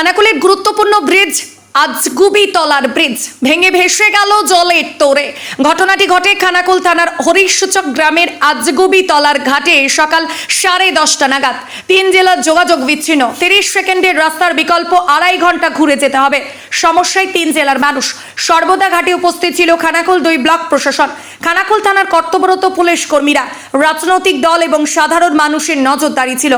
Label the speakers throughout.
Speaker 1: খানাকুলের গুরুত্বপূর্ণ ব্রিজ আজগুবি তলার ব্রিজ ভেঙে ভেসে গেল জলের তোরে ঘটনাটি ঘটে খানাকুল থানার হরিশসূচক গ্রামের আজগুবি তলার ঘাটে সকাল সাড়ে দশটা নাগাদ। তিন জেলার যোগাযোগ বিচ্ছিন্ন। তিরিশ সেকেন্ডের রাস্তার বিকল্প আড়াই ঘণ্টা ঘুরে যেতে হবে। সমস্যায় তিন জেলার মানুষ। সর্বদা ঘাটে উপস্থিত ছিল খানাকুল দুই ব্লক প্রশাসন। খানাকুল থানার কর্তব্যরত পুলিশ কর্মীরা, রাজনৈতিক দল এবং সাধারণ মানুষের নজরদারি ছিল।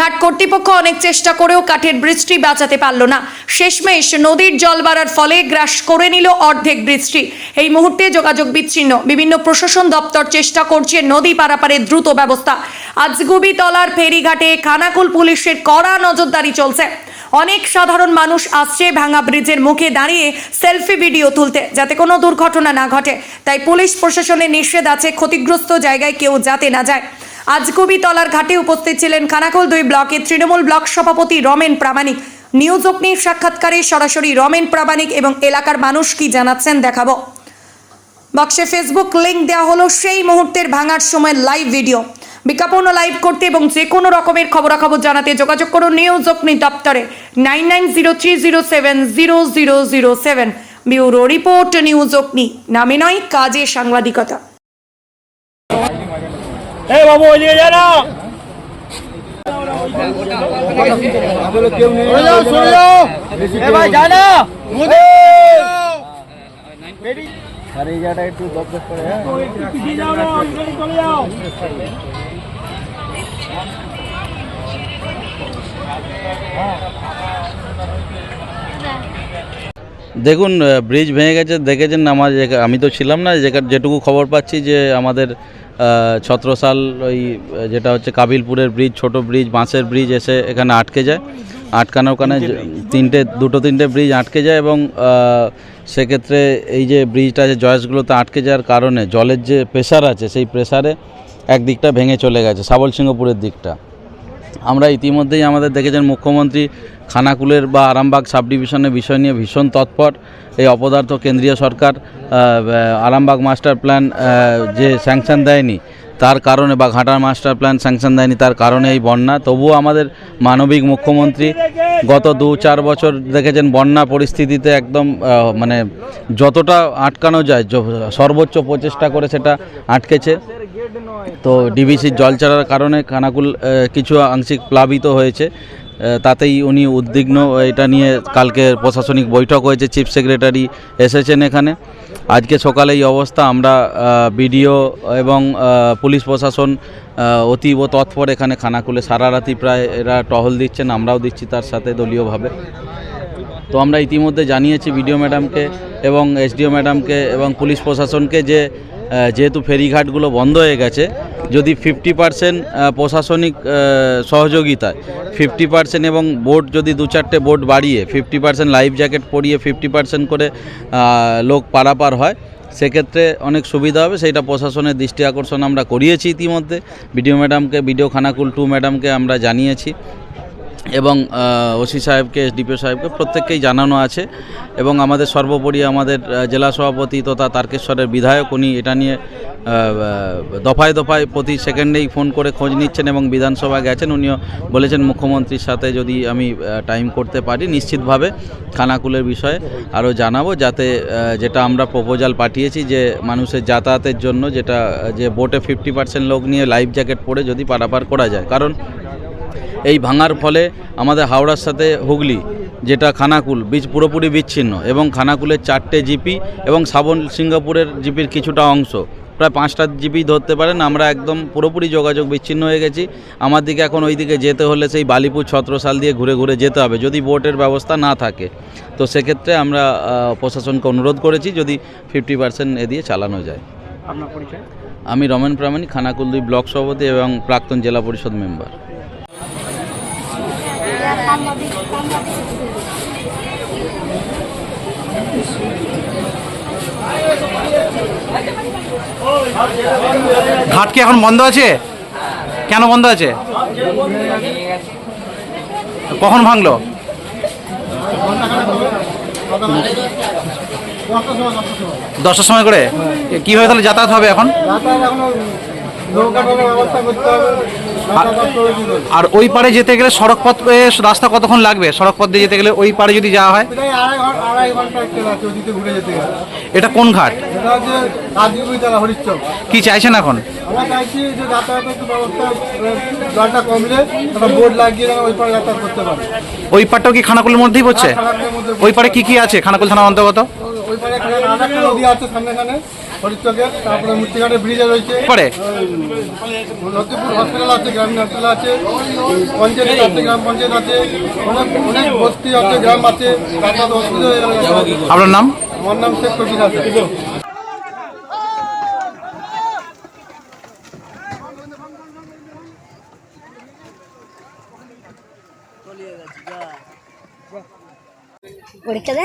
Speaker 1: ঘাট কর্তৃপক্ষ অনেক চেষ্টা করেও কাঠের ব্রিজটি বাঁচাতে পারল না। শেষমেশ নদীর জল বাড়ার ফলে গ্রাস করে নিল অর্ধেক ব্রিজটি এই মুহূর্তে যোগাযোগ বিচ্ছিন্ন। বিভিন্ন প্রশাসন দপ্তর চেষ্টা করছে নদী পারাপারের দ্রুত ব্যবস্থা। আজগুবি তলার ফেরিঘাটে খানাকুল পুলিশের কড়া নজরদারি চলছে। অনেক সাধারণ মানুষ আসছে ভাঙা ব্রিজের মুখে দাঁড়িয়ে সেলফি ভিডিও তুলতে, যাতে কোনো দুর্ঘটনা না ঘটে। তাই পুলিশ প্রশাসনের নিষেধ আছে, ক্ষতিগ্রস্ত জায়গায় কেউ যাতে না যায়। আজ কবিতলার ঘাটে উপস্থিত ছিলেন খানাকুল দুই ব্লকের তৃণমূল ব্লক সভাপতি রমেন প্রামাণিক। নিউজ অগ্নির সাক্ষাৎকারে সরাসরি রমেন প্রামাণিক এবং এলাকার মানুষ কি জানাচ্ছেন দেখাবো। বক্সে ফেসবুক লিংক দেওয়া হলো সেই মুহূর্তের ভাঙার সময় লাইভ ভিডিও বিজ্ঞাপন লাইভ করতে এবং যে কোনো রকমের খবরাখবর জানাতে যোগাযোগ করুন নিউজ অগ্নি দপ্তরে। Nine nine zero three zero seven zero zero zero seven. Bureau report news Agni. নামে নয়, কাজে সাংবাদিকতা।
Speaker 2: বাবু
Speaker 3: দেখুন ব্রিজ ভেঙে গেছে, দেখেছেন আমার আমি তো ছিলাম না যেটুকু খবর পাচ্ছি যে আমাদের ছত্রসাল ওই যেটা হচ্ছে কাবিলপুরের ব্রিজ ছোট ব্রিজ বাঁশের ব্রিজ এসে এখানে আটকে যায়। আটকানো ওখানে তিনটে দুটো তিনটে ব্রিজ আটকে যায় এবং সেক্ষেত্রে এই যে ব্রিজটা যে জয়েসগুলোতে আটকে যাওয়ার কারণে জলের যে প্রেশার আছে সেই প্রেশারে একদিকটা ভেঙে চলে গেছে সাবল সিংহপুরের দিকটা। আমরা ইতিমধ্যেই আমাদের দেখেছেন মুখ্যমন্ত্রী খানাকুলের বা আরামবাগ সাব ডিভিশনের বিষয় নিয়ে ভীষণ তৎপর। এই অপদার্থ কেন্দ্রীয় সরকার আরামবাগ মাস্টার প্ল্যান যে স্যাংশন দেয়নি তার কারণে বা ঘাটার মাস্টার প্ল্যান স্যাংশন দেয়নি তার কারণে এই বন্যা। তবুও আমাদের মানবিক মুখ্যমন্ত্রী গত দু চার বছর দেখেছেন বন্যা পরিস্থিতিতে একদম মানে যতটা আটকানো যায় সর্বোচ্চ প্রচেষ্টা করে সেটা আটকেছে। তো ডিবিসির জল ছাড়ার কারণে খানাকুল কিছু আংশিক প্লাবিত হয়েছে। তাতেই উনি উদ্বিগ্ন, এটা নিয়ে কালকে প্রশাসনিক বৈঠক হয়েছে চিফ সেক্রেটারি এসেছেন এখানে। আজকে সকালে এই অবস্থা, আমরা বিডিও এবং পুলিশ প্রশাসন অতীব তৎপর এখানে খানাকুলে। সারা রাতি প্রায় এরা টহল দিচ্ছেন, আমরাও দিচ্ছি তার সাথে দলীয়ভাবে। তো আমরা ইতিমধ্যে জানিয়েছি বিডিও ম্যাডামকে এবং এসডিও ম্যাডামকে এবং পুলিশ প্রশাসনকে যে যেহেতু ফেরিঘাটগুলো বন্ধ হয়ে গেছে, যদি ফিফটি পার্সেন্ট প্রশাসনিক সহযোগিতায় ফিফটি পার্সেন্ট এবং বোট যদি দু চারটে বোট বাড়িয়ে ফিফটি পার্সেন্ট লাইফ জ্যাকেট পরিয়ে ফিফটি পার্সেন্ট করে লোক পারাপার হয়, সেক্ষেত্রে অনেক সুবিধা হবে। সেইটা প্রশাসনের দৃষ্টি আকর্ষণ আমরা করিয়েছি ইতিমধ্যে। বিডিও ম্যাডামকে বিডিও খানাকুল টু ম্যাডামকে আমরা জানিয়েছি। এবং ওসি সাহেবকে, এসডিপিও সাহেবকে প্রত্যেককেই জানানো আছে এবং আমাদের সর্বোপরি আমাদের জেলা সভাপতি তথা তারকেশ্বরের বিধায়ক উনি এটা নিয়ে দফায় দফায় প্রতি সেকেন্ডেই ফোন করে খোঁজ নিচ্ছেন এবং বিধানসভা গেছেন। উনিও বলেছেন, মুখ্যমন্ত্রীর সাথে যদি আমি টাইম করতে পারি, নিশ্চিতভাবে খানাকুলের বিষয়ে আরও জানাব যাতে যেটা আমরা প্রপোজাল পাঠিয়েছি যে মানুষের যাতায়াতের জন্য, যেটা, যে বোটে ফিফটি পার্সেন্ট লোক নিয়ে লাইফ জ্যাকেট পরে যদি পারাপার করা যায়। কারণ এই ভাঙার ফলে আমাদের হাওড়ার সাথে হুগলি যেটা খানাকুল বীজ পুরোপুরি বিচ্ছিন্ন এবং খানাকুলের চারটে জিপি এবং সাবন সিঙ্গাপুরের জিপির কিছুটা অংশ। প্রায় পাঁচটা জিপি ধরতে পারেন আমরা একদম পুরোপুরি যোগাযোগ বিচ্ছিন্ন হয়ে গেছি। আমার দিকে এখন ওই দিকে যেতে হলে সেই বালিপুর ছত্রসাল দিয়ে ঘুরে ঘুরে যেতে হবে যদি বোটের ব্যবস্থা না থাকে। তো সেক্ষেত্রে আমরা প্রশাসনকে অনুরোধ করেছি যদি ফিফটি পার্সেন্ট এ দিয়ে চালানো যায়।
Speaker 2: আপনার পরিচয়?
Speaker 3: আমি রমেন প্রামাণিক খানাকুল দুই ব্লক সভাপতি এবং প্রাক্তন জেলা পরিষদ মেম্বার।
Speaker 4: ঘাট কি এখন বন্ধ আছে? কেন বন্ধ আছে? কখন ভাঙলো? দশটার সময় করে? কীভাবে তাহলে যাতায়াত হবে এখন? আর ওই পারে যেতে গেলে সড়ক পথ রাস্তা কতক্ষণ লাগবে? সড়ক পথ দিয়ে যেতে গেলে ওই পারে যদি যাওয়া হয়? এটা কোন ঘাট? কি চাইছেন এখন?
Speaker 5: ওই
Speaker 4: পারটাও কি খানাকুলের মধ্যেই পড়ছে? ওই পারে কি কি আছে? খানাকুল থানার অন্তর্গত
Speaker 5: ওই পারে এখানে আর একটা নদী আছে তারপরে ব্রিজে রয়েছে। লক্ষ্মীপুর হসপিটাল আছে গ্রামীণ হসপিটাল আছে পঞ্চায়েত আছে গ্রাম পঞ্চায়েত আছে অনেক অনেক বস্তি আছে গ্রাম আছে হয়ে গেল।
Speaker 4: আপনার নাম?
Speaker 5: আমার নাম শেখ কবির আছে
Speaker 6: পরীক্ষা দে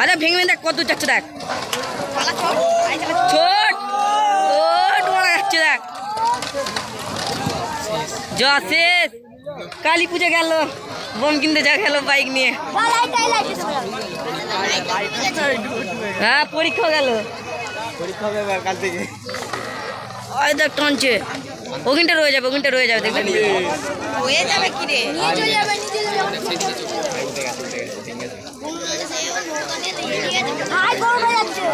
Speaker 6: আরে ভেঙে দেখ কত যাচ্ছে দেখ। ছোট মারা যাচ্ছে দেখ। কালী পুজো গেল। বোম কিনতে যা গেল বাইক নিয়ে। হ্যাঁ পরীক্ষা গেল। ওই দেখ টানছে। ওখানটা রয়ে যাবে ওখানটা রয়ে যাবে দেখবেন
Speaker 7: হয়ে যাবে কি রে? নিয়ে চলে যাবে নিয়ে চলে যাবে হাই গরম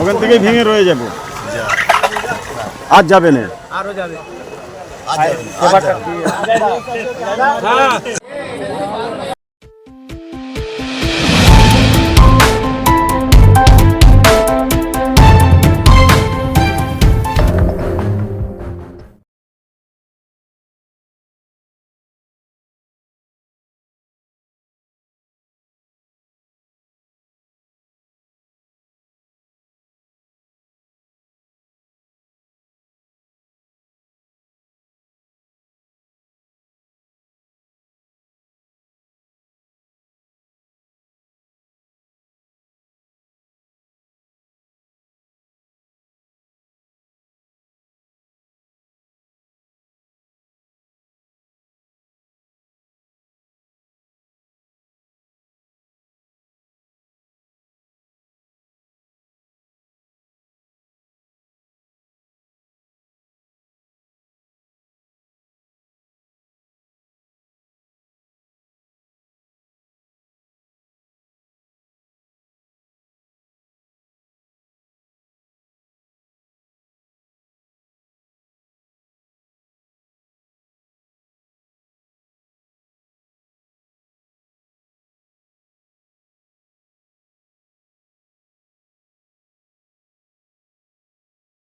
Speaker 8: ওখান থেকে ভেঙে রয়ে যাবে। আর যাবে না।